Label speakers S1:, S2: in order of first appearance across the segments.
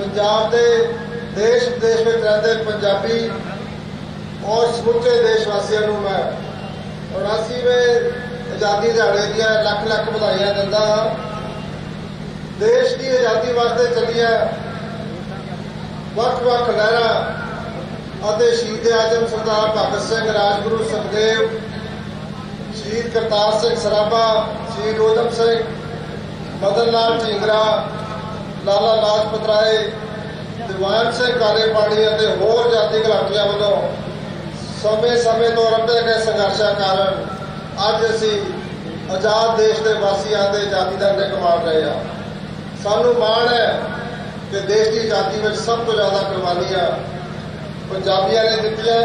S1: ਪੰਜਾਬ ਦੇ ਦੇਸ਼ ਵਿਦੇਸ਼ ਵਿੱਚ ਰਹਿੰਦੇ ਪੰਜਾਬੀ ਔਰ ਸਮੁੱਚੇ ਦੇਸ਼ ਵਾਸੀਆਂ ਨੂੰ ਮੈਂ 79ਵੇਂ ਆਜ਼ਾਦੀ ਦਿਹਾੜੇ ਦੀਆਂ ਲੱਖ ਲੱਖ ਵਧਾਈਆਂ ਦਿੰਦਾ ਹਾਂ। ਦੇਸ਼ ਦੀ ਆਜ਼ਾਦੀ ਵਾਸਤੇ ਚੱਲੀਆਂ ਵੱਖ-ਵੱਖ ਲਹਿਰਾਂ ਅਤੇ ਸ਼ਹੀਦ ਆਜ਼ਮ ਸਰਦਾਰ ਭਗਤ ਸਿੰਘ, ਰਾਜਗੁਰੂ ਸੁਖਦੇਵ ਸ਼ਹੀਦ ਕਰਤਾਰ ਸਿੰਘ ਸਰਾਭਾ, ਸ਼ਹੀਦ ਊਧਮ ਸਿੰਘ, ਮਦਨ ਲਾਲ ਢੀਂਗਰਾ ਲਾਲਾ ਲਾਜਪਤ ਰਾਏ, ਦੀਵਾਨ ਸਿੰਘ ਕਾਲੇ ਪਾਣੀ ਅਤੇ ਹੋਰ ਜਾਤੀ ਘਰਾਟੀਆਂ ਵੱਲੋਂ ਸਮੇਂ-ਸਮੇਂ ਤੋਂ ਆਰੰਭੇ ਗਏ ਸੰਘਰਸ਼ਾਂ ਕਾਰਨ ਅੱਜ ਅਸੀਂ ਆਜ਼ਾਦ ਦੇਸ਼ ਦੇ ਵਾਸੀਆਂ ਦੇ ਆਜ਼ਾਦੀ ਦਾ ਨਿਕ ਮਾਣ ਰਹੇ ਹਾਂ। ਸਾਨੂੰ ਮਾਣ ਹੈ ਕਿ ਦੇਸ਼ ਦੀ ਆਜ਼ਾਦੀ ਵਿੱਚ ਸਭ ਤੋਂ ਜ਼ਿਆਦਾ ਕੁਰਬਾਨੀਆਂ ਪੰਜਾਬੀਆਂ ਨੇ ਦਿੱਤੀਆਂ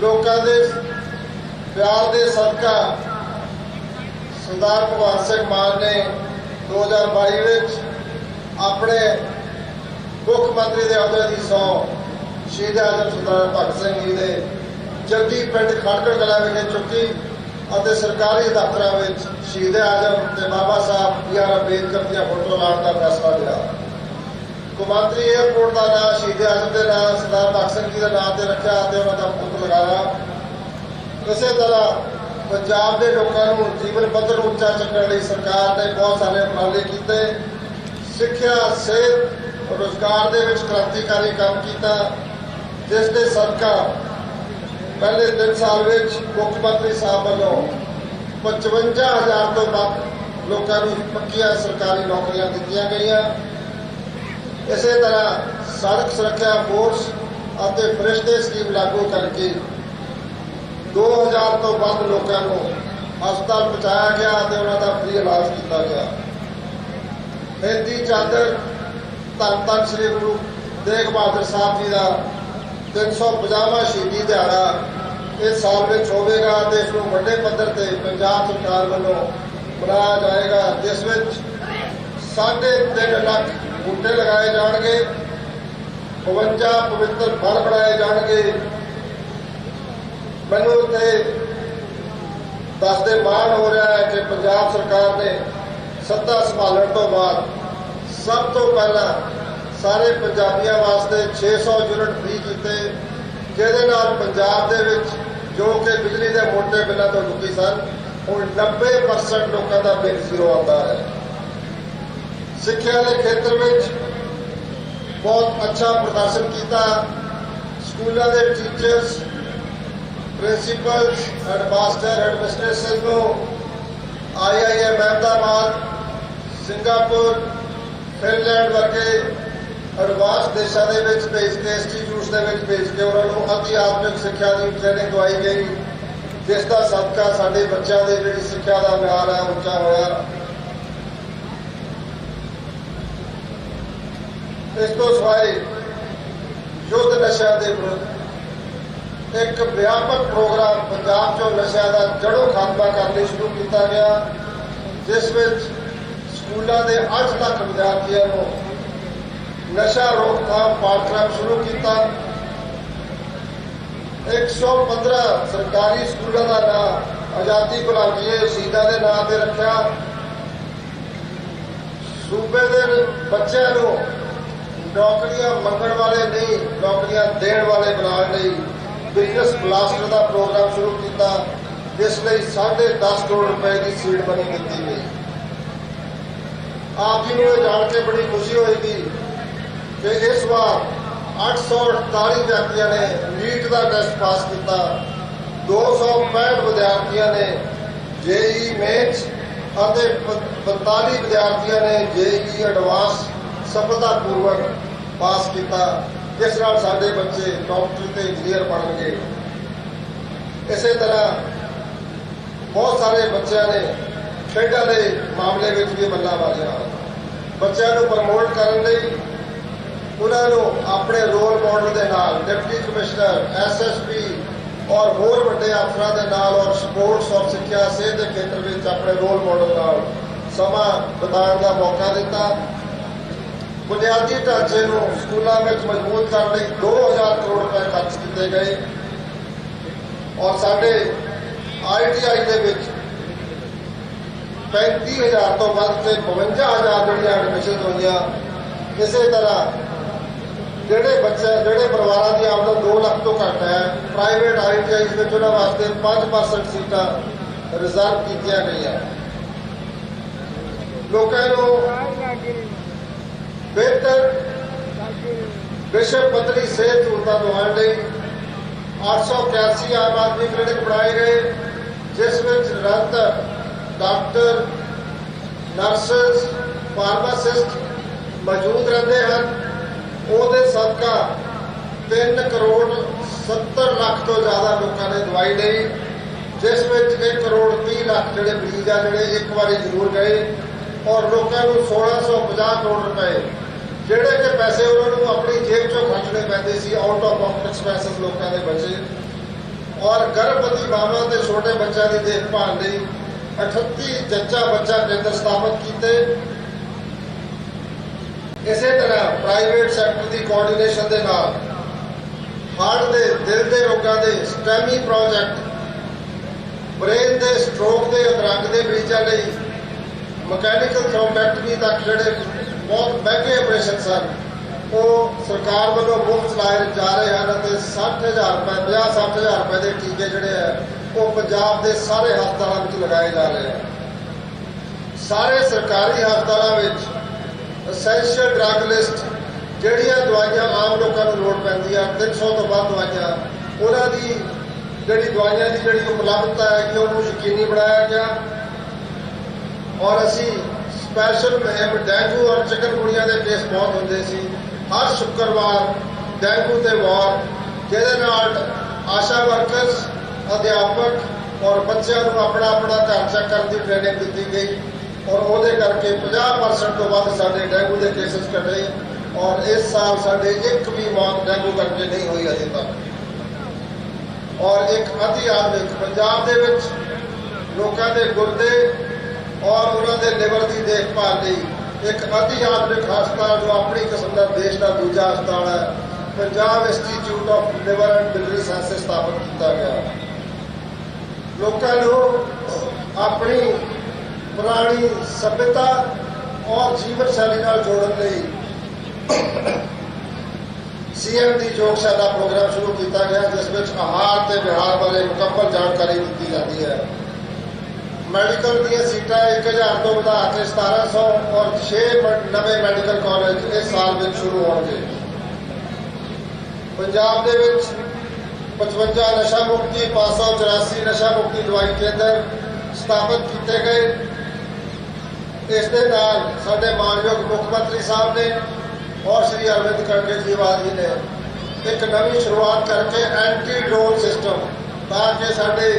S1: ਲੋਕਾਂ ਦੇ ਪਿਆਰ ਦੇ ਸਦਕਾ ਸਰਦਾਰ ਭਗਵੰਤ ਸਿੰਘ ਮਾਨ ਨੇ 2022 ਵਿੱਚ ਆਪਣੇ ਮੁੱਖ ਮੰਤਰੀ ਦੇ ਅਹੁਦੇ ਦੀ ਸਹੁੰ ਸ਼ਹੀਦ ਆਜ਼ਮ ਸਰਦਾਰ ਭਗਤ ਸਿੰਘ ਜੀ ਦੇ ਜੱਦੀ ਪਿੰਡ ਖੜਕੜ ਕਲਾ ਵਿਖੇ ਚੁੱਕੀ ਅਤੇ ਸਰਕਾਰੀ ਦਫ਼ਤਰਾਂ ਵਿੱਚ ਸ਼ਹੀਦ ਆਜ਼ਮ ਤੇ ਬਾਬਾ ਸਾਹਿਬ ਬੀ ਆਰ ਅੰਬੇਦਕਰ ਦੀਆਂ ਫੋਟੋ ਲਾਉਣ ਦਾ ਫੈਸਲਾ ਲਿਆ। ਕੌਮਾਂਤਰੀ ਏਅਰਪੋਰਟ ਦਾ ਨਾਮ ਸ਼ਹੀਦ ਆਜ਼ਮ ਦੇ ਨਾਮ ਸਰਦਾਰ ਭਗਤ ਸਿੰਘ ਜੀ ਦੇ ਨਾਮ ਤੇ ਰੱਖਿਆ ਅਤੇ ਉਹਨਾਂ ਦਾ ਪੁੱਤ ਲਗਾਇਆ। ਇਸੇ ਤਰ੍ਹਾਂ ਪੰਜਾਬ ਦੇ ਲੋਕਾਂ ਨੂੰ ਜੀਵਨ ਪੱਧਰ ਉੱਚਾ ਚੱਕਣ ਲਈ ਸਰਕਾਰ ਨੇ ਬਹੁਤ ਸਾਰੇ ਉਪਰਾਲੇ ਕੀਤੇ। ਸਿੱਖਿਆ, ਸਿਹਤ, ਰੋਜ਼ਗਾਰ ਦੇ ਵਿੱਚ ਕ੍ਰਾਂਤੀਕਾਰੀ ਕੰਮ ਕੀਤਾ, ਜਿਸ ਦੇ ਸਦਕਾ ਪਹਿਲੇ 3 ਸਾਲ ਵਿੱਚ ਮੁੱਖ ਮੰਤਰੀ ਸਾਹਿਬ ਵੱਲੋਂ 55000 ਤੋਂ ਵੱਧ ਲੋਕਾਂ ਨੂੰ ਪੱਕੀਆਂ ਸਰਕਾਰੀ ਨੌਕਰੀਆਂ ਦਿੱਤੀਆਂ ਗਈਆਂ। ਇਸੇ ਤਰ੍ਹਾਂ ਸੜਕ ਸੁਰੱਖਿਆ ਫੋਰਸ ਅਤੇ ਫਰਿਸ਼ਤੇ ਸਕੀਮ ਲਾਗੂ ਕਰਕੇ 2000 ਤੋਂ ਵੱਧ ਲੋਕਾਂ ਨੂੰ ਹਸਪਤਾਲ ਪਹੁੰਚਾਇਆ ਗਿਆ ਅਤੇ ਉਹਨਾਂ ਦਾ ਫ੍ਰੀ ਇਲਾਜ ਕੀਤਾ ਗਿਆ। ਮਹਿੰਦੀ ਚਾਦਰ ਧੰਨ ਧੰਨ ਸ੍ਰੀ ਗੁਰੂ ਤੇਗ ਬਹਾਦਰ ਸਾਹਿਬ ਜੀ ਦਾ 350ਵਾਂ ਸ਼ਹੀਦੀ ਦਿਹਾੜਾ ਇਸ ਸਾਲ ਵਿੱਚ ਹੋਵੇਗਾ ਤੇ ਇਸ ਨੂੰ ਵੱਡੇ ਪੱਧਰ ਤੇ ਪੰਜਾਬ ਸਰਕਾਰ ਵੱਲੋਂ ਮਨਾਇਆ ਜਾਏਗਾ, ਜਿਸ ਵਿੱਚ ਸਾਢੇ ਤਿੰਨ ਲੱਖ ਬੂਟੇ ਲਗਾਏ ਜਾਣਗੇ 52 ਪਵਿੱਤਰ ਫਲ ਬਣਾਏ ਜਾਣਗੇ। ਮੈਨੂੰ ਤੇ ਦੱਸਦੇ ਮਾਣ ਹੋ ਰਿਹਾ ਹੈ ਕਿ ਪੰਜਾਬ ਸਰਕਾਰ ਨੇ ਸੱਤਾ ਸੰਭਾਲਣ ਤੋਂ ਬਾਅਦ ਸਭ ਤੋਂ ਪਹਿਲਾਂ ਸਾਰੇ ਪੰਜਾਬੀਆਂ ਵਾਸਤੇ 600 ਯੂਨਿਟ ਫ੍ਰੀ ਕੀਤੇ, ਜਿਹਦੇ ਨਾਲ ਪੰਜਾਬ ਦੇ ਵਿੱਚ ਜੋ ਕਿ ਬਿਜਲੀ ਦੇ ਮੋਟੇ ਬਿੱਲਾਂ ਤੋਂ ਦੁਖੀ ਸਨ, ਹੁਣ 90% ਲੋਕਾਂ ਦਾ ਬਿੱਲ ਜ਼ੀਰੋ ਆਉਂਦਾ ਹੈ। ਸਿੱਖਿਆ ਦੇ ਖੇਤਰ ਵਿੱਚ ਬਹੁਤ ਅੱਛਾ ਪ੍ਰਦਰਸ਼ਨ ਕੀਤਾ। ਸਕੂਲਾਂ ਦੇ ਟੀਚਰਸ, ਪ੍ਰਿੰਸੀਪਲਸ, ਹੈਡਮਾਸਟਰ, ਐਡਮਿਨਿਸਟ੍ਰੇਸ਼ਨ ਨੂੰ ਆਈਆਈਐਮ ਅਹਿਮਦਾਬਾਦ, ਸਿੰਗਾਪੁਰ ਫਿਨਲੈਂਡ ਵਰਗੇ ਅਡਵਾਂਸ ਦੇਸ਼ਾਂ ਦੇ ਵਿੱਚ ਭੇਜ ਕੇ ਇੰਸਟੀਚਿਊਟਸ ਦੇ ਵਿੱਚ ਭੇਜ ਕੇ ਉਹਨਾਂ ਨੂੰ ਅਤੀ ਸਿੱਖਿਆ ਦੀ ਟ੍ਰੇਨਿੰਗ ਦਵਾਈ ਗਈ, ਜਿਸ ਦਾ ਸਦਕਾ ਸਾਡੇ ਬੱਚਿਆਂ ਦੇ ਜਿਹੜੀ ਸਿੱਖਿਆ ਦਾ ਮਿਆਰ ਹੈ, ਉੱਚਾ ਹੋਇਆ। ਇਸ ਤੋਂ ਸਿਵਾਏ ਯੁੱਧ ਨਸ਼ਿਆਂ ਦੇ ਵਿਰੁੱਧ ਇੱਕ ਵਿਆਪਕ ਪ੍ਰੋਗਰਾਮ ਪੰਜਾਬ 'ਚੋਂ ਨਸ਼ਿਆਂ ਦਾ ਜੜੋਂ ਖਾਤਮਾ ਕਰਨ ਲਈ ਸ਼ੁਰੂ ਕੀਤਾ ਗਿਆ, ਜਿਸ ਵਿੱਚ ਸਕੂਲਾਂ ਦੇ 8 ਲੱਖ ਵਿਦਿਆਰਥੀਆਂ ਨੂੰ ਨਸ਼ਾ ਰੋਕਥਾਮ ਪਾਠਕ੍ਰਮ ਸ਼ੁਰੂ ਕੀਤਾ। 115 ਸਰਕਾਰੀ ਸਕੂਲਾਂ ਦਾ ਨਾਮ ਆਜ਼ਾਦੀ ਘੁਲਾਟੀਏ ਸ਼ਹੀਦਾਂ ਦੇ ਨਾਮ ਤੇ ਰੱਖਿਆ। ਸੂਬੇ ਦੇ ਬੱਚਿਆਂ ਨੂੰ ਨੌਕਰੀਆਂ ਮੰਗਣ ਵਾਲੇ ਨਹੀਂ, ਨੌਕਰੀਆਂ ਦੇਣ ਵਾਲੇ ਬਣਾਉਣ ਲਈ ਬਿਜ਼ਨਸ ਬਲਾਸਟਰ ਦਾ ਪ੍ਰੋਗਰਾਮ ਸ਼ੁਰੂ ਕੀਤਾ, ਜਿਸ ਲਈ 10.5 ਕਰੋੜ ਰੁਪਏ ਦੀ ਸੀਡ ਬਣੀ ਦਿੱਤੀ ਗਈ। ਆਪ ਜੀ ਨੂੰ ਇਹ ਜਾਣ ਕੇ ਬੜੀ ਖੁਸ਼ੀ ਹੋਏਗੀ ਕਿ ਇਸ ਵਾਰ 848 ਵਿਅਕਤੀਆਂ ਨੇ ਨੀਟ ਦਾ ਟੈਸਟ ਪਾਸ ਕੀਤਾ। 265 ਵਿਦਿਆਰਥੀਆਂ ਨੇ ਜੇਈ ਮੇਨਸ ਅਤੇ 45 ਵਿਦਿਆਰਥੀਆਂ ਨੇ ਜੇਈ ਐਡਵਾਂਸ ਸਫਲਤਾਪੂਰਵਕ ਪਾਸ ਕੀਤਾ। ਜਿਸ ਨਾਲ ਸਾਡੇ ਬੱਚੇ ਡਾਕਟਰ ਤੇ ਇੰਜੀਨੀਅਰ ਬਣਨਗੇ। ਇਸੇ ਤਰ੍ਹਾਂ ਬਹੁਤ ਸਾਰੇ ਬੱਚਿਆਂ ਨੇ ਖੇਡਾਂ ਦੇ ਮਾਮਲੇ ਵਿੱਚ ਵੀ ਮੱਲਾ ਮਾਰਿਆ। ਬੱਚਿਆਂ ਨੂੰ ਪ੍ਰਮੋਟ ਕਰਨ ਲਈ ਉਹਨਾਂ ਨੂੰ ਆਪਣੇ ਰੋਲ ਮਾਡਲ ਦੇ ਨਾਲ ਡਿਪਟੀ ਕਮਿਸ਼ਨਰ ਐਸਐਸਪੀ ਔਰ ਹੋਰ ਵੱਡੇ ਅਫਸਰਾਂ ਦੇ ਨਾਲ ਔਰ ਸਪੋਰਟਸ ਔਰ ਸਿੱਖਿਆ ਸਿਹਤ ਦੇ ਖੇਤਰ ਵਿੱਚ ਆਪਣੇ ਰੋਲ ਮਾਡਲ ਨਾਲ ਸਮਾਂ ਬਿਤਾਉਣ ਦਾ ਮੌਕਾ ਦਿੱਤਾ। ਬੁਨਿਆਦੀ ਢਾਂਚੇ ਨੂੰ ਸਕੂਲਾਂ ਵਿੱਚ ਮਜ਼ਬੂਤ ਕਰਨ ਲਈ 2000 ਕਰੋੜ ਰੁਪਏ ਖਰਚ ਕੀਤੇ ਗਏ। ਔਰ ਸਾਡੇ ਆਈਟੀਆਈ ਦੇ ਵਿੱਚ 35000 ਤੋਂ ਵੱਧ ਤੇ 52000 ਜਿਹੜੀਆਂ ਐਡਮਿਸ਼ਨ ਹੋਈਆਂ। ਇਸੇ ਤਰ੍ਹਾਂ ਜਿਹੜੇ ਬੱਚੇ, ਜਿਹੜੇ ਪਰਿਵਾਰਾਂ ਦੀ ਆਮਦਨ 2 ਲੱਖ ਤੋਂ ਘੱਟ ਹੈ ਪ੍ਰਾਈਵੇਟ ਆਈਟੀਆਈਜ਼ ਵਿੱਚ ਉਹਨਾਂ ਵਾਸਤੇ 5% ਸੀਟਾਂ ਰਿਜ਼ਰਵ ਕੀਤੀਆਂ ਗਈਆਂ। ਲੋਕਾਂ ਨੂੰ ਬਿਹਤਰ ਵਿਸ਼ਵ ਪੱਧਰੀ ਸਿਹਤ ਸਹੂਲਤਾਂ ਦਿਵਾਉਣ ਲਈ 881 ਆਮ ਆਦਮੀ ਕਲੀਨਿਕ ਬਣਾਏ ਗਏ, ਜਿਸ ਵਿੱਚ ਨਿਰੰਤਰ ਡਾਕਟਰ, ਨਰਸਸ, ਫਾਰਮਾਸਿਸਟ ਮੌਜੂਦ ਰਹਿੰਦੇ ਹਨ। ਉਹਦੇ ਸਦਕਾ 3 ਕਰੋੜ 70 ਲੱਖ ਤੋਂ ਜ਼ਿਆਦਾ ਲੋਕਾਂ ਨੇ ਦਵਾਈ ਲਈ, ਜਿਸ ਵਿੱਚ 1 ਕਰੋੜ 30 ਲੱਖ ਜਿਹੜੇ ਮਰੀਜ਼ ਆ, ਜਿਹੜੇ ਇੱਕ ਵਾਰੀ ਜ਼ਰੂਰ ਗਏ ਔਰ ਲੋਕਾਂ ਨੂੰ 1650 ਕਰੋੜ ਰੁਪਏ, ਜਿਹੜੇ ਕਿ ਪੈਸੇ ਉਹਨਾਂ ਨੂੰ ਆਪਣੀ ਜੇਬ ਚੋਂ ਖਰਚਣੇ ਪੈਂਦੇ ਸੀ ਆਊਟ ਆਫ ਪਾਕਟ ਐਕਸਪੈਂਸਸ ਲੋਕਾਂ ਦੇ ਬਚੇ। ਔਰ ਗਰਭਵਤੀ ਮਾਵਾਂ ਤੇ ਛੋਟੇ ਬੱਚਿਆਂ ਦੀ ਦੇਖਭਾਲ ਲਈ 38 ਜੱਚਾ ਬੱਚਾ ਕੇਂਦਰ ਸਥਾਪਿਤ ਕੀਤੇ। ਇਸੇ ਤਰ੍ਹਾਂ ਪ੍ਰਾਈਵੇਟ ਸੈਕਟਰ ਦੀ ਕੋਆਰਡੀਨੇਸ਼ਨ ਦੇ ਨਾਲ ਹਾਰਟ ਦੇ, ਦਿਲ ਦੇ ਰੋਗਾਂ ਦੇ ਸਟੈਮੀ ਪ੍ਰੋਜੈਕਟ ਬ੍ਰੇਨ ਦੇ ਸਟ੍ਰੋਕ ਦੇ ਅਧਰੰਗ ਦੇ ਮਰੀਜ਼ਾਂ ਲਈ ਮਕੈਨੀਕਲ ਥ੍ਰੋਮਬੈਕਟਮੀ ਤੱਕ ਜਿਹੜੇ ਬਹੁਤ ਮਹਿੰਗੇ ਆਪਰੇਸ਼ਨ ਸਨ, ਉਹ ਸਰਕਾਰ ਵੱਲੋਂ ਮੁਫਤ ਲਾਏ ਜਾ ਰਹੇ ਹਨ ਅਤੇ 60000 ਰੁਪਏ 50 60000 ਰੁਪਏ ਦੇ ਟੀਕੇ ਜਿਹੜੇ ਆ ਉਹ ਪੰਜਾਬ ਦੇ ਸਾਰੇ ਹਸਪਤਾਲਾਂ ਵਿੱਚ ਲਗਾਏ ਜਾ ਰਹੇ ਹਨ ਸਾਰੇ ਸਰਕਾਰੀ ਹਸਪਤਾਲਾਂ ਵਿੱਚ ਅਸੈਂਸ਼ੀਅਲ ਡਰੱਗ ਲਿਸਟ ਜਿਹੜੀਆਂ ਦਵਾਈਆਂ ਆਮ ਲੋਕਾਂ ਨੂੰ ਲੋੜ ਪੈਂਦੀ ਆ 300 ਤੋਂ ਵੱਧ ਦਵਾਈਆਂ, ਉਹਨਾਂ ਦੀ ਜਿਹੜੀ ਦਵਾਈਆਂ ਦੀ ਜਿਹੜੀ ਉਪਲਬਧਤਾ ਹੈ ਕਿ ਉਹਨੂੰ ਯਕੀਨੀ ਬਣਾਇਆ ਗਿਆ। ਔਰ ਅਸੀਂ ਸਪੈਸ਼ਲ ਮੁਹਿੰਮ ਡੈਂਗੂ ਔਰ ਚਿਕਨਗੁਨੀਆ ਦੇ ਕੇਸ ਬਹੁਤ ਹੁੰਦੇ ਸੀ। ਹਰ ਸ਼ੁੱਕਰਵਾਰ ਡੈਂਗੂ ਤੇ ਵਾਰ, ਜਿਹਦੇ ਨਾਲ ਆਸ਼ਾ ਵਰਕਰਸ ਅਧਿਆਪਕ ਔਰ ਬੱਚਿਆਂ ਨੂੰ ਆਪਣਾ ਆਪਣਾ ਘਰ ਚੈੱਕ ਕਰਨ ਦੀ ਟ੍ਰੇਨਿੰਗ ਦਿੱਤੀ ਗਈ ਔਰ ਉਹਦੇ ਕਰਕੇ 50% ਤੋਂ ਵੱਧ ਸਾਡੇ ਡੈਂਗੂ ਦੇ ਕੇਸਸ ਘਟੇ ਔਰ ਇਸ ਸਾਲ ਸਾਡੇ ਇੱਕ ਵੀ ਮੌਤ ਡੈਂਗੂ ਕਰਕੇ ਨਹੀਂ ਹੋਈ ਅਜੇ ਤੱਕ। ਔਰ ਇੱਕ ਅਤੀ ਆਧੁਨਿਕ ਪੰਜਾਬ ਦੇ ਵਿੱਚ ਲੋਕਾਂ ਦੇ ਗੁਰਦੇ ਔਰ ਉਹਨਾਂ ਦੇ ਲਿਵਰ ਦੀ ਦੇਖਭਾਲ ਲਈ ਇੱਕ ਅਤੀ ਆਧੁਨਿਕ ਹਸਪਤਾਲ ਜੋ ਆਪਣੀ ਕਿਸਮ ਦਾ ਦੇਸ਼ ਦਾ ਦੂਜਾ ਹਸਪਤਾਲ ਹੈ, Punjab institute of liver and biliary sciences ਸਥਾਪਿਤ ਕੀਤਾ ਗਿਆ। ਲੋਕਾਂ ਨੂੰ ਆਪਣੀ ਪੁਰਾਣੀ ਸਭਿਅਤਾ ਔਰ ਜੀਵਨ ਸ਼ੈਲੀ ਨਾਲ ਜੋੜਨ ਲਈ ਸੀਐਮ ਦੀ ਯੋਗਸ਼ਾਲਾ ਪ੍ਰੋਗਰਾਮ ਸ਼ੁਰੂ ਕੀਤਾ ਗਿਆ, ਜਿਸ ਵਿੱਚ ਆਹਾਰ ਤੇ ਵਿਹਾਰ ਬਾਰੇ ਮੁਕੰਮਲ ਜਾਣਕਾਰੀ ਦਿੱਤੀ ਜਾਂਦੀ ਹੈ। ਮੈਡੀਕਲ ਦੀਆਂ ਸੀਟਾਂ 1000 ਤੋਂ ਵਧਾ ਕੇ 1700 ਔਰ 6 ਨਵੇਂ ਮੈਡੀਕਲ ਕਾਲਜ ਇਸ ਸਾਲ ਵਿੱਚ ਸ਼ੁਰੂ ਹੋਣਗੇ। ਪੰਜਾਬ ਦੇ ਵਿੱਚ 55 ਨਸ਼ਾ ਮੁਕਤੀ 584 ਨਸ਼ਾ ਮੁਕਤੀ ਦਵਾਈ ਕੇਂਦਰ ਸਥਾਪਿਤ ਕੀਤੇ ਗਏ ਇਸ ਦੇ ਨਾਲ ਸਾਡੇ ਮਾਨਯੋਗ ਮੁੱਖ ਮੰਤਰੀ ਸਾਹਿਬ ਨੇ ਔਰ ਸ੍ਰੀ ਅਰਵਿੰਦ ਕੇਜਰੀਵਾਲ ਜੀ ਨੇ ਇੱਕ ਨਵੀਂ ਸ਼ੁਰੂਆਤ ਕਰਕੇ ਐਂਟੀ ਡਰੋਨ ਸਿਸਟਮ ਤਾਂ ਕਿ ਸਾਡੇ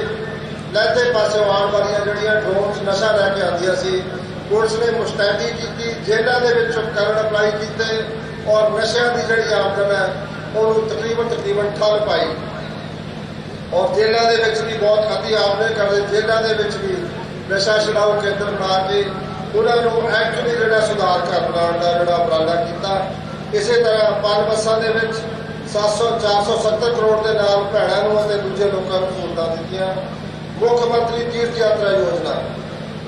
S1: ਲਹਿਦੇ ਪਾਸੇ ਆਉਣ ਵਾਲੀਆਂ ਜਿਹੜੀਆਂ ਡਰੋਨਸ ਨਸ਼ਾ ਲੈ ਕੇ ਆਉਂਦੀਆਂ ਸੀ ਪੁਲਿਸ ਨੇ ਮੁਸਤੈਦੀ ਕੀਤੀ ਜੇਲ੍ਹਾਂ ਦੇ ਵਿੱਚ ਉਪਕਰਨ ਅਪਲਾਈ ਕੀਤੇ ਔਰ ਨਸ਼ਿਆਂ ਦੀ ਜਿਹੜੀ ਆਮਦਨ ਹੈ ਉਹਨੂੰ ਤਕਰੀਬਨ ਤਕਰੀਬਨ ਠੱਲ ਪਾਈ ਔਰ ਜੇਲ੍ਹਾਂ ਦੇ ਵਿੱਚ ਵੀ ਬਹੁਤ ਅਤੀ ਆਪਦੇ ਕਰਦੇ, ਜੇਲ੍ਹਾਂ ਦੇ ਵਿੱਚ ਵੀ ਨਸ਼ਾ ਛਡਾਊ ਕੇਂਦਰ ਬਣਾ ਕੇ ਉਹਨਾਂ ਨੂੰ ਐਕਚੁਅਲੀ ਜਿਹੜਾ ਸੁਧਾਰ ਕਰ ਬਣਾਉਣ ਦਾ ਜਿਹੜਾ ਉਪਰਾਲਾ ਕੀਤਾ। ਇਸੇ ਤਰ੍ਹਾਂ ਪੰਜ ਬੱਸਾਂ ਦੇ ਵਿੱਚ 700 470 ਕਰੋੜ ਦੇ ਨਾਲ ਭੈਣਾਂ ਨੂੰ ਅਤੇ ਦੂਜੇ ਲੋਕਾਂ ਨੂੰ ਸਹੂਲਤਾਂ ਦਿੱਤੀਆਂ। ਮੁੱਖ ਮੰਤਰੀ ਤੀਰਥ ਯਾਤਰਾ ਯੋਜਨਾ।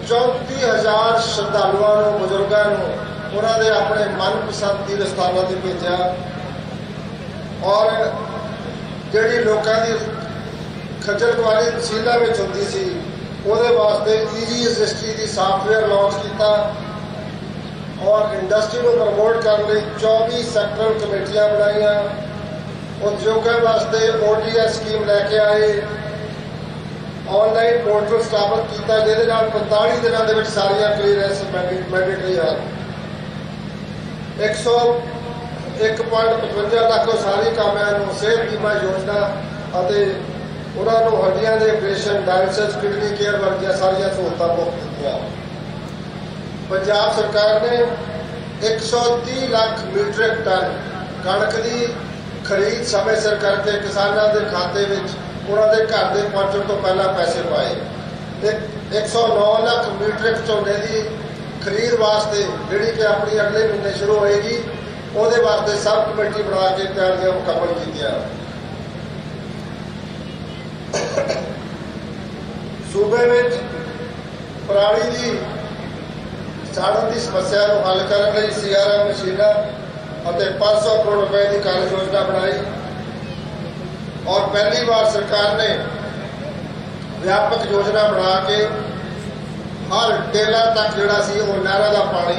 S1: 34000 ਸ਼ਰਧਾਲੂਆਂ ਨੂੰ, ਬਜ਼ੁਰਗਾਂ ਨੂੰ ਉਹਨਾਂ ਦੇ ਆਪਣੇ ਮਨਪਸੰਦ ਦੀ ਸਥਾਨਾਂ ਤੇ ਭੇਜਿਆ। ਔਰ ਜਿਹੜੀ ਲੋਕਾਂ ਦੀ ਖੱਜਲ ਖੁਆਰੀ ਤਹਿਸੀਲਾਂ ਵਿੱਚ ਹੁੰਦੀ ਸੀ। ਉਹਦੇ ਵਾਸਤੇ ਈਜ਼ੀ ਰਜਿਸਟਰੀ ਦੀ ਸਾਫਟਵੇਅਰ ਲਾਂਚ ਕੀਤਾ ਔਰ ਇੰਡਸਟਰੀ ਨੂੰ ਪ੍ਰਮੋਟ ਕਰਨ ਲਈ 24 ਸੈਕਟਰਲ ਕਮੇਟੀਆਂ ਬਣਾਈਆਂ। ਉਦਯੋਗਾਂ ਵਾਸਤੇ ਓਡੀਐਸ ਸਕੀਮ ਲੈ ਕੇ ਆਏ। ਆਨਲਾਈਨ ਪੋਰਟਲ ਸਥਾਪਿਤ ਕੀਤਾ, ਜਿਹਦੇ ਨਾਲ 45 ਦਿਨਾਂ ਦੇ ਵਿੱਚ ਸਾਰੀਆਂ ਕਲੀਅਰੈਂਸ ਮੈਂਡੇਟਰੀ ਹਨ 100 1.55 ਲੱਖ ਸਾਰੀ ਕਾਮਿਆਂ ਨੂੰ ਸਿਹਤ ਬੀਮਾ ਯੋਜਨਾ ਅਤੇ ਉਹਨਾਂ ਨੂੰ ਹੱਡੀਆਂ ਦੇ ਆਪਰੇਸ਼ਨ, ਡਾਇਲਸਿਸ, ਕਿਡਨੀ ਕੇਅਰ ਵਰਗੀਆਂ ਸਾਰੀਆਂ ਸਹੂਲਤਾਂ ਮੁਫਤ ਦਿੱਤੀਆਂ। ਪੰਜਾਬ ਸਰਕਾਰ ਨੇ 130 ਲੱਖ ਮੀਟ੍ਰਿਕ ਟਨ ਕਣਕ ਦੀ ਖਰੀਦ ਸਮੇਂ ਸਿਰ ਕਰਕੇ ਕਿਸਾਨਾਂ ਦੇ ਖਾਤੇ ਵਿੱਚ ਉਹਨਾਂ ਦੇ ਘਰ ਦੇ ਪਹੁੰਚਣ ਤੋਂ ਪਹਿਲਾਂ ਪੈਸੇ ਪਾਏ। ਇੱਕ 109 ਲੱਖ ਮੀਟ੍ਰਿਕ ਝੋਨੇ ਦੀ ਖਰੀਦ ਵਾਸਤੇ ਜਿਹੜੀ ਕਿ ਆਪਣੀ ਅਗਲੇ ਮਹੀਨੇ ਸ਼ੁਰੂ ਹੋਏਗੀ, ਉਹਦੇ ਵਾਸਤੇ ਸਬ ਕਮੇਟੀ ਬਣਾ ਕੇ ਤਿਆਰੀਆਂ ਮੁਕੰਮਲ ਕੀਤੀਆਂ। ਸੂਬੇ ਵਿੱਚ ਪਰਾਲੀ ਦੀ ਸਾੜਨ ਦੀ ਸਮੱਸਿਆ ਨੂੰ ਹੱਲ ਕਰਨ ਲਈ ਸੀਆਰਐਮ ਮਸ਼ੀਨਾਂ ਅਤੇ 500 ਕਰੋੜ ਰੁਪਏ ਦੀ ਕਾਰਜ ਯੋਜਨਾ ਬਣਾਈ। ਔਰ ਪਹਿਲੀ ਵਾਰ ਸਰਕਾਰ ਨੇ ਵਿਆਪਕ ਯੋਜਨਾ ਬਣਾ ਕੇ ਹਰ ਟੇਲਾ ਤੱਕ ਜਿਹੜਾ ਸੀ ਉਹ ਨਹਿਰਾਂ ਦਾ ਪਾਣੀ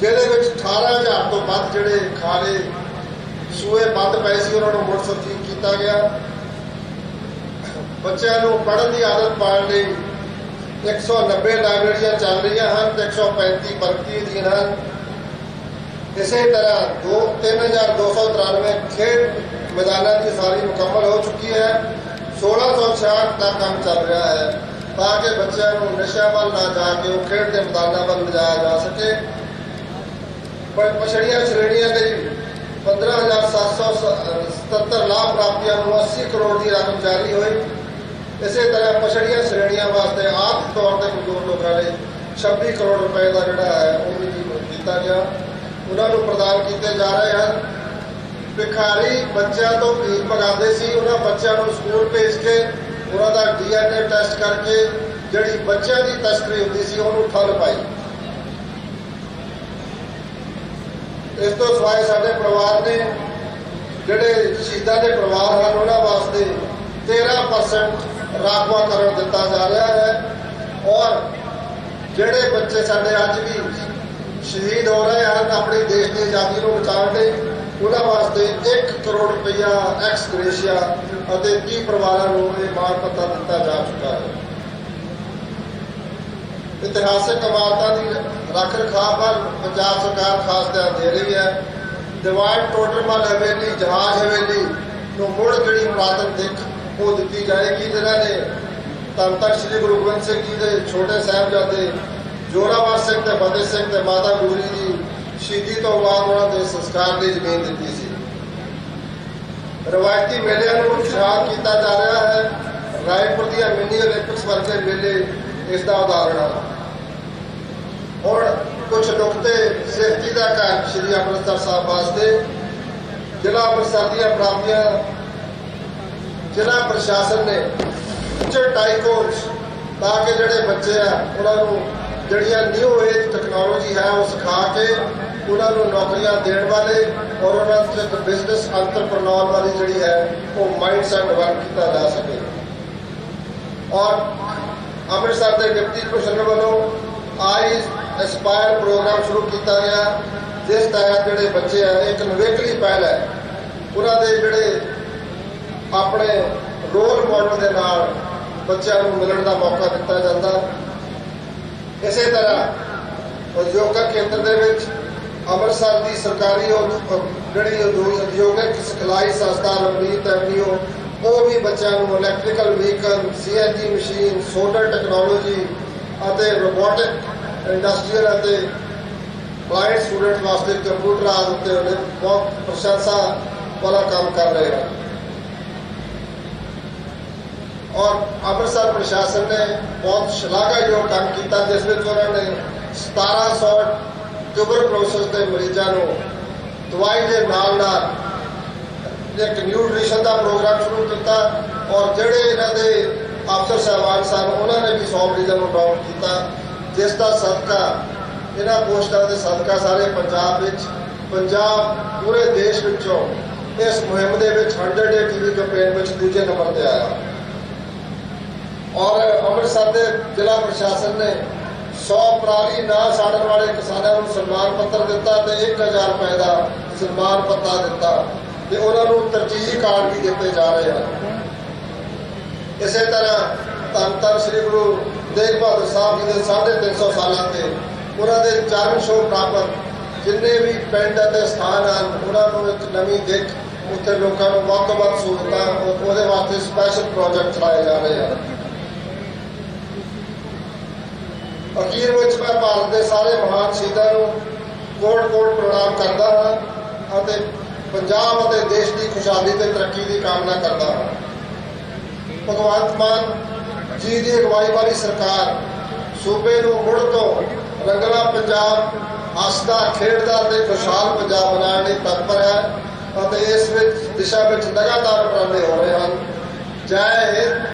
S1: ਜਿਹਦੇ ਵਿੱਚ 18000 ਤੋਂ ਵੱਧ ਜਿਹੜੇ ਖਾਲੇ ਸੂਏ ਬੰਦ ਪਏ ਸੀ, ਉਹਨਾਂ ਨੂੰ ਮੁੜ ਸੁਰਜੀਤ ਕੀਤਾ ਗਿਆ। ਬੱਚਿਆਂ ਨੂੰ ਪੜ੍ਹਨ ਦੀ ਆਦਤ ਪਾਉਣ ਲਈ 190 ਲਾਇਬ੍ਰੇਰੀਆਂ ਚੱਲ ਰਹੀਆਂ ਹਨ ਤੇ 135 ਭਰਤੀ ਅਧੀਨ ਹਨ। ਇਸੇ ਤਰ੍ਹਾਂ ਦੋ 3293 ਖੇਡ ਮੈਦਾਨਾਂ ਦੀ ਸਾਰੀ ਮੁਕੰਮਲ ਹੋ ਚੁੱਕੀ ਹੈ। 1666 ਦਾ ਕੰਮ ਚੱਲ ਰਿਹਾ ਹੈ ਤਾਂ ਕਿ ਬੱਚਿਆਂ ਨੂੰ ਨਸ਼ਿਆਂ ਵੱਲ ਨਾ ਜਾ ਕੇ ਉਹ ਖੇਡ ਦੇ ਮੈਦਾਨਾਂ ਵੱਲ ਲਿਜਾਇਆ ਜਾ ਸਕੇ। ਪਰ ਪਛੜੀਆਂ ਸ਼੍ਰੇਣੀਆਂ ਲਈ 15777 ਲਾਭ ਪ੍ਰਾਪਤੀਆਂ ਨੂੰ 80 ਕਰੋੜ ਦੀ ਰਕਮ ਜਾਰੀ ਹੋਈ। ਇਸੇ ਤਰ੍ਹਾਂ ਪਛੜੀਆਂ ਸ਼੍ਰੇਣੀਆਂ ਵਾਸਤੇ ਆਰਥਿਕ ਤੌਰ ਤੇ ਕਮਜ਼ੋਰ ਲੋਕਾਂ ਲਈ 26 ਕਰੋੜ ਰੁਪਏ ਦਾ ਜਿਹੜਾ ਹੈ, ਉਹ ਵੀ ਦਿੱਤਾ ਗਿਆ। ਉਹਨਾਂ ਨੂੰ ਪ੍ਰਦਾਨ ਕੀਤੇ ਜਾ ਰਹੇ ਹਨ। ਭਿਖਾਰੀ ਬੱਚਿਆਂ ਤੋਂ ਭੀਖ ਮੰਗਾਉਂਦੇ ਸੀ। ਉਹਨਾਂ ਬੱਚਿਆਂ ਨੂੰ ਸਕੂਲ ਭੇਜ ਕੇ ਉਹਨਾਂ ਦਾ ਡੀਐਨਏ ਟੈਸਟ ਕਰਕੇ ਜਿਹੜੀ ਬੱਚਿਆਂ ਦੀ ਤਸਕਰੀ ਹੁੰਦੀ ਸੀ, ਉਹਨੂੰ ਠੱਲ ਪਾਈ। ਇਸ ਤੋਂ ਸਿਵਾਏ ਸਾਡੇ ਪਰਿਵਾਰ ਨੇ ਜਿਹੜੇ ਸ਼ਹੀਦਾਂ ਦੇ ਪਰਿਵਾਰ ਹਨ, ਉਹਨਾਂ ਵਾਸਤੇ 13% ਰਾਖਵਾਂਕਰਨ ਦਿੱਤਾ ਜਾ ਰਿਹਾ ਹੈ। ਔਰ ਜਿਹੜੇ ਬੱਚੇ ਸਾਡੇ ਅੱਜ ਵੀ ਸ਼ਹੀਦ ਹੋ ਰਹੇ ਹਨ, ਆਪਣੇ ਦੇਸ਼ ਦੀ ਆਜ਼ਾਦੀ ਨੂੰ ਬਚਾਉਣ ਲਈ, ਉਹਨਾਂ ਵਾਸਤੇ 1 ਕਰੋੜ ਰੁਪਇਆ ਐਕਸ ਗ੍ਰੇਸ਼ੀਆ ਅਤੇ 30 ਪਰਿਵਾਰਾਂ ਨੂੰ ਇਹ ਮਾਣ ਪੱਤਰ ਦਿੱਤਾ ਜਾ ਚੁੱਕਾ ਹੈ। ਇਤਿਹਾਸਕ ਇਮਾਰਤਾਂ ਦੀ ਰੱਖ ਰਖਾਵ ਵੱਲ ਪੰਜਾਬ ਸਰਕਾਰ ਖਾਸ ਧਿਆਨ ਦੇ ਰਹੀ ਹੈ। ਦੀਵਾਨ ਟੋਟਰਮਲ ਹਵੇਲੀ, ਜਹਾਜ਼ ਹਵੇਲੀ ਨੂੰ ਮੁੜ ਜਿਹੜੀ ਪੁਰਾਤਨ ਦਿੱਖ ਉਹ ਦਿੱਤੀ ਜਾਏਗੀ ਜਿਹਨਾਂ ਨੇ ਤਨ ਤੱਕ ਸ੍ਰੀ ਗੁਰੂ ਗ੍ਰੰਥ ਸਾਹਿਬ ਜੀ ਦੇ ਛੋਟੇ ਸਾਹਿਬਜ਼ਾਦੇ ਜੋਰਾਵਰ ਸਿੰਘ ਤੇ ਫਤਿਹ ਸਿੰਘ ਤੇ ਮਾਤਾ ਗੁਜਰੀ ਜੀ ਸ਼ਹੀਦੀ ਤੋਂ ਬਾਅਦ ਉਹਨਾਂ ਦੇ ਸੰਸਕਾਰ ਦੀ ਜ਼ਮੀਨ ਦਿੱਤੀ ਸੀ। ਰਵਾਇਤੀ ਮੇਲਿਆਂ ਨੂੰ ਉਤਸ਼ਾਹ ਕੀਤਾ ਜਾ ਰਿਹਾ ਹੈ। ਰਾਏਪੁਰ ਦੀਆਂ ਮਿੰਨੀ 올림픽ਸ ਵਰਗੇ ਮੇਲੇ ਇਸ ਦਾ ਉਦਾਹਰਣ ਹਨ ਔਰ ਕੁਝ ਨੁਕਤੇ ਸਿਹਤੀ ਦਾ ਕਾਰਨ ਸ਼੍ਰੀ ਅੰਮ੍ਰਿਤਸਰ ਸਾਹਿਬ ਵਾਸਤੇ ਜ਼ਿਲ੍ਹਾ ਅੰਮ੍ਰਿਤਸਰ ਦੀਆਂ ਪ੍ਰਾਪਤੀਆਂ ਜ਼ਿਲ੍ਹਾ ਪ੍ਰਸ਼ਾਸਨ ਨੇ ਉੱਚੇ ਟਾਈਕੋਸ ਤਾਂ ਕਿ ਜਿਹੜੇ ਬੱਚੇ ਆ, ਉਹਨਾਂ ਨੂੰ ਜਿਹੜੀਆਂ ਨਿਊ ਏਜ ਟੈਕਨੋਲੋਜੀ ਹੈ, ਉਹ ਸਿਖਾ ਕੇ ਉਹਨਾਂ ਨੂੰ ਨੌਕਰੀਆਂ ਦੇਣ ਵਾਲੇ ਔਰ ਉਹਨਾਂ ਦੇ ਇੱਕ ਬਿਜ਼ਨਸ ਅੰਤਰਪ੍ਰਨੋਰ ਵਾਲੀ ਜਿਹੜੀ ਹੈ, ਉਹ ਮਾਈਂਡ ਸੈਟ ਡਿਵੈਲਪ ਕੀਤਾ ਜਾ ਸਕੇ। ਔਰ ਅੰਮ੍ਰਿਤਸਰ ਦੇ ਡਿਪਟੀ ਕਮਿਸ਼ਨਰ ਵੱਲੋਂ ਆਈਜ਼ ਐਸਪਾਇਰ ਪ੍ਰੋਗਰਾਮ ਸ਼ੁਰੂ ਕੀਤਾ ਗਿਆ, ਜਿਸ ਤਹਿਤ ਜਿਹੜੇ ਬੱਚੇ ਆ, ਇੱਕ ਨਵੇਕਲੀ ਪਹਿਲ ਹੈ, ਉਹਨਾਂ ਦੇ ਜਿਹੜੇ ਆਪਣੇ ਰੋਲ ਮਾਡਲ ਦੇ ਨਾਲ ਬੱਚਿਆਂ ਨੂੰ ਮਿਲਣ ਦਾ ਮੌਕਾ ਦਿੱਤਾ ਜਾਂਦਾ। ਇਸੇ ਤਰ੍ਹਾਂ ਉਦਯੋਗਿਕ ਕੇਂਦਰ ਦੇ ਵਿੱਚ ਅੰਮ੍ਰਿਤਸਰ ਦੀ ਸਰਕਾਰੀ ਜਿਹੜੀ ਉਦਯੋਗ- ਉਦਯੋਗਿਕ ਸਿਖਲਾਈ ਸੰਸਥਾ ਰਵਨੀਤ ਐਵਨਿਊ, ਉਹ ਵੀ ਬੱਚਿਆਂ ਨੂੰ electrical vehicle CNG machine solar technology ਅਤੇ ਰੋਬੋਟਿਕ ਇੰਡਸਟਰੀਅਲ ਅਤੇ ਕਲਾਇੰਟ ਸਟੂਡੈਂਟ ਵਾਸਤੇ ਕੰਪਿਊਟਰ ਆਦਿ ਉੱਤੇ ਉਹਨੇ ਬਹੁਤ ਪ੍ਰਸ਼ੰਸਾ ਵਾਲਾ ਕੰਮ ਕਰ ਰਹੇ ਹਨ। ਔਰ ਅੰਮ੍ਰਿਤਸਰ ਪ੍ਰਸ਼ਾਸਨ ਨੇ ਬਹੁਤ ਸ਼ਲਾਘਾਯੋਗ ਕੰਮ ਕੀਤਾ, ਜਿਸ ਵਿੱਚ ਉਹਨਾਂ ਨੇ 1700 ਟਿਊਬਰਕਲੋਸਿਸ ਦੇ ਮਰੀਜ਼ਾਂ ਨੂੰ ਦਵਾਈ ਦੇ ਨਾਲ ਨਾਲ ਇੱਕ ਨਿਊਟ੍ਰੀਸ਼ਨ ਦਾ ਪ੍ਰੋਗਰਾਮ ਸ਼ੁਰੂ ਕੀਤਾ ਔਰ ਜਿਹੜੇ ਇਹਨਾਂ ਦੇ ਅਫਸਰ ਸਾਹਿਬਾਨ ਸਨ, ਉਹਨਾਂ ਨੇ ਵੀ 100 ਮਰੀਜ਼ਾਂ ਨੂੰ ਡਾਊਨ ਕੀਤਾ, ਜਿਸ ਦਾ ਸਦਕਾ ਇਹਨਾਂ ਕੋਸ਼ਟਾਂ ਦੇ ਸਦਕਾ ਸਾਰੇ ਪੰਜਾਬ ਵਿੱਚ, ਪੰਜਾਬ ਪੂਰੇ ਦੇਸ਼ ਵਿੱਚੋਂ ਇਸ ਮੁਹਿੰਮ ਦੇ ਵਿੱਚ 100 ਡੇ ਟੀਵੀ ਕੰਪੇਨ ਵਿੱਚ ਦੂਜੇ ਨੰਬਰ ਤੇ ਆਇਆ। ਔਰ ਅੰਮ੍ਰਿਤਸਰ ਦੇ ਜ਼ਿਲ੍ਹਾ ਪ੍ਰਸ਼ਾਸਨ ਨੇ 100 ਪਰਾਲੀ ਨਾ ਸਾੜਨ ਵਾਲੇ ਕਿਸਾਨਾਂ ਨੂੰ ਸਨਮਾਨ ਪੱਤਰ ਦਿੱਤਾ ਤੇ 1000 ਰੁਪਏ ਦਾ ਸਨਮਾਨ ਪੱਤਾ ਦਿੱਤਾ ਤੇ ਉਹਨਾਂ ਨੂੰ ਤਰਜੀਹੀ ਕਾਰਡ ਵੀ ਦਿੱਤੇ ਜਾ ਰਹੇ ਹਨ। ਇਸੇ ਤਰ੍ਹਾਂ ਧੰਨ ਧੰਨ ਸ੍ਰੀ ਗੁਰੂ ਤੇਗ ਬਹਾਦਰ ਸਾਹਿਬ ਜੀ ਦੇ 350 ਸਾਲਾਂ ਤੇ ਉਹਨਾਂ ਦੇ ਚਰਨ ਛੋਹ ਪ੍ਰਾਪਤ ਜਿੰਨੇ ਵੀ ਪਿੰਡ ਅਤੇ ਸਥਾਨ ਹਨ, ਉਹਨਾਂ ਨੂੰ ਇੱਕ ਨਵੀਂ ਦਿੱਖ ਉੱਥੇ ਲੋਕਾਂ ਨੂੰ ਵੱਧ ਤੋਂ ਵੱਧ ਸਹੂਲਤਾਂ ਉਹਦੇ ਵਾਸਤੇ ਸਪੈਸ਼ਲ ਪ੍ਰੋਜੈਕਟ ਚਲਾਏ ਜਾ ਰਹੇ ਹਨ। ਅਖੀਰ ਵਿੱਚ ਮੈਂ ਭਾਰਤ ਦੇ ਸਾਰੇ ਮਹਾਨ ਸ਼ਹੀਦਾਂ ਨੂੰ ਕੋਟ ਕੋਟ ਪ੍ਰਣਾਮ ਕਰਦਾ ਹਾਂ ਅਤੇ ਪੰਜਾਬ ਅਤੇ ਦੇਸ਼ ਦੀ ਖੁਸ਼ਹਾਲੀ ਤੇ ਤਰੱਕੀ ਦੀ ਕਾਮਨਾ ਕਰਦਾ ਹਾਂ। ਭਗਵੰਤ ਮਾਨ ਜੀ ਦੀ ਅਗਵਾਈ ਵਾਲੀ ਸਰਕਾਰ ਸੂਬੇ ਨੂੰ ਮੁੜ ਤੋਂ ਰੰਗਲਾ ਪੰਜਾਬ, ਹੱਸਦਾ, ਖੇਡਦਾ ਤੇ ਖੁਸ਼ਹਾਲ ਪੰਜਾਬ ਬਣਾਉਣ ਲਈ ਤਤਪਰ ਹੈ ਅਤੇ ਇਸ ਵਿੱਚ, ਦਿਸ਼ਾ ਵਿੱਚ ਲਗਾਤਾਰ ਉਪਰਾਲੇ ਹੋ ਰਹੇ ਹਨ। ਜੈ ਹਿੰਦ।